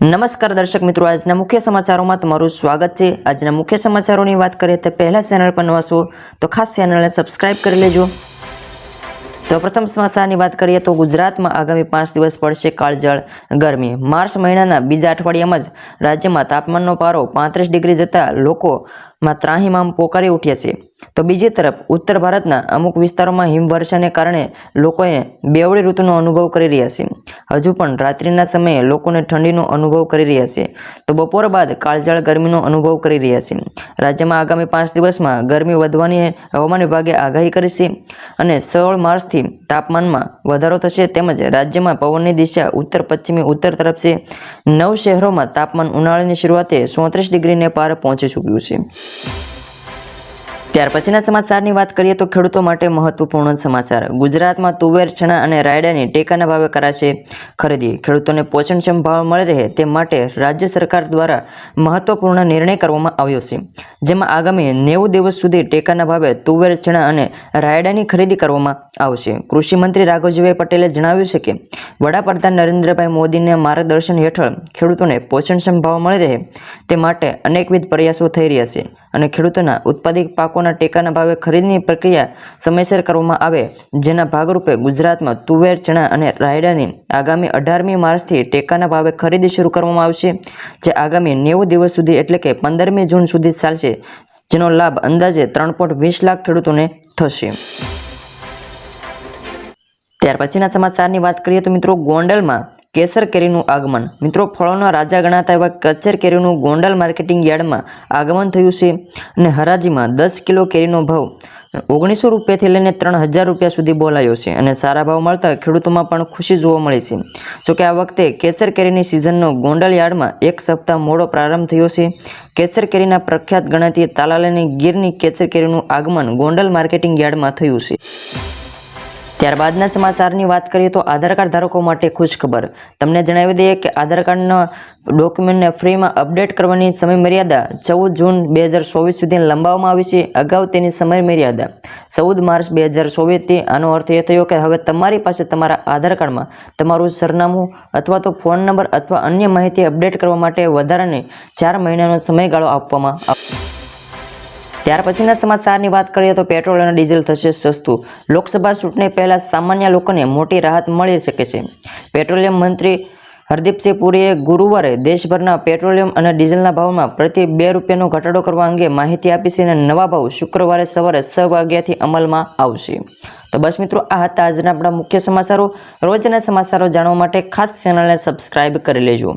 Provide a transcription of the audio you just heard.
નમસ્કાર દર્શક મિત્રો, આજના મુખ્ય સમાચારોમાં તમારું સ્વાગત છે. આજના મુખ્ય સમાચારોની વાત કરીએ તો પહેલા ચેનલ પર નવા છો તો ખાસ ચેનલને સબસ્ક્રાઇબ કરી લેજો. સૌપ્રથમ સમાચારની વાત કરીએ તો ગુજરાતમાં આગામી પાંચ દિવસ પડશે કાળજળ ગરમી. માર્ચ મહિનાના બીજા અઠવાડિયામાં જ રાજ્યમાં તાપમાનનો પારો પાંત્રીસ ડિગ્રી જતા લોકોમાં ત્રાહીમામ પોકારી ઉઠ્યા છે. તો બીજી તરફ ઉત્તર ભારતના અમુક વિસ્તારોમાં હિમવર્ષાને કારણે લોકોએ બેવડી ઋતુનો અનુભવ કરી રહ્યા છે. હજુ પણ રાત્રિના સમયે લોકોને ઠંડીનો અનુભવ કરી રહ્યા છે. તો બપોર બાદ કાળઝાળ ગરમીનો અનુભવ કરી રહ્યા છે. રાજ્યમાં આગામી પાંચ દિવસમાં ગરમી વધવાની હવામાન વિભાગે આગાહી કરી છે અને સોળ માર્ચથી તાપમાનમાં વધારો થશે તેમજ રાજ્યમાં પવનની દિશા ઉત્તર, પશ્ચિમી, ઉત્તર તરફ છે. નવ શહેરોમાં તાપમાન ઉનાળાની શરૂઆતે સોત્રીસ ડિગ્રીને પાર પહોંચી ચૂક્યું છે. ત્યાર પછીના સમાચારની વાત કરીએ તો ખેડૂતો માટે મહત્વપૂર્ણ સમાચાર. ગુજરાતમાં તુવેર ચણા અને રાયડાની ટેકાના ભાવે કરાશે ખરીદી. ખેડૂતોને પોષણક્ષમ ભાવ મળી રહે તે માટે રાજ્ય સરકાર દ્વારા મહત્વપૂર્ણ નિર્ણય કરવામાં આવ્યો છે. જેમાં આગામી નેવું દિવસ સુધી ટેકાના ભાવે તુવેર ચણા અને રાયડાની ખરીદી કરવામાં આવશે. કૃષિમંત્રી રાઘવજીભાઈ પટેલે જણાવ્યું છે કે, વડાપ્રધાન નરેન્દ્રભાઈ મોદીને માર્ગદર્શન હેઠળ ખેડૂતોને પોષણક્ષમ ભાવ મળી રહે તે માટે અનેકવિધ પ્રયાસો થઈ રહ્યા છે. અને ખેડૂતોના ઉત્પાદિત પાકોના ટેકાના ભાવે ખરીદની પ્રક્રિયા સમયસર કરવામાં આવે, જેના ભાગરૂપે ગુજરાતમાં તુવેર, ચણા અને રાયડાની આગામી અઢારમી માર્ચથી ટેકાના ભાવે ખરીદી શરૂ કરવામાં આવશે, જે આગામી નેવું દિવસ સુધી એટલે કે પંદરમી જૂન સુધી ચાલશે, જેનો લાભ અંદાજે ત્રણ વીસ લાખ ખેડૂતોને થશે. ત્યાર પછીના સમાચારની વાત કરીએ તો મિત્રો ગોંડલમાં કેસર કેરીનું આગમન. મિત્રો, ફળોના રાજા ગણાતા એવા કચ્છર કેરીનું ગોંડલ માર્કેટિંગ યાર્ડમાં આગમન થયું છે અને હરાજીમાં દસ કિલો કેરીનો ભાવ ઓગણીસો રૂપિયાથી લઈને ત્રણ હજાર રૂપિયા સુધી બોલાયો છે અને સારા ભાવ મળતા ખેડૂતોમાં પણ ખુશી જોવા મળી છે. જોકે આ વખતે કેસર કેરીની સિઝનનો ગોંડલ યાર્ડમાં એક સપ્તાહ મોડો પ્રારંભ થયો છે. કેસર કેરીના પ્રખ્યાત ગણાતી તાલાલાની ગીરની કેસર કેરીનું આગમન ગોંડલ માર્કેટિંગ યાર્ડમાં થયું છે. ત્યારબાદના સમાચારની વાત કરીએ તો આધાર કાર્ડ ધારકો માટે ખુશખબર. તમને જણાવી દઈએ કે આધાર કાર્ડના ડોક્યુમેન્ટને ફ્રીમાં અપડેટ કરવાની સમયમર્યાદા ચૌદ જૂન બે હજાર ચોવીસ સુધી લંબાવવામાં આવી છે. અગાઉ તેની સમયમર્યાદા ચૌદ માર્ચ બે હજાર ચોવીસથી આનો અર્થ એ થયો કે હવે તમારી પાસે તમારા આધાર કાર્ડમાં તમારું સરનામું અથવા તો ફોન નંબર અથવા અન્ય માહિતી અપડેટ કરવા માટે વધારાને ચાર મહિનાનો સમયગાળો આપવામાં આવશે ત્યાર પછીના સમાચારની વાત કરીએ તો પેટ્રોલ અને ડીઝલ થશે સસ્તું. લોકસભા ચૂંટણી પહેલાં સામાન્ય લોકોને મોટી રાહત મળી શકે છે. પેટ્રોલિયમ મંત્રી હરદીપસિંહ પુરીએ ગુરુવારે દેશભરના પેટ્રોલિયમ અને ડીઝલના ભાવમાં પ્રતિ બે રૂપિયાનો ઘટાડો કરવા અંગે માહિતી આપી છે અને નવા ભાવ શુક્રવારે સવારે છ વાગ્યાથી અમલમાં આવશે. તો બસ મિત્રો, આ હતા આજના આપણા મુખ્ય સમાચારો. રોજના સમાચારો જાણવા માટે ખાસ ચેનલને સબસ્ક્રાઇબ કરી લેજો.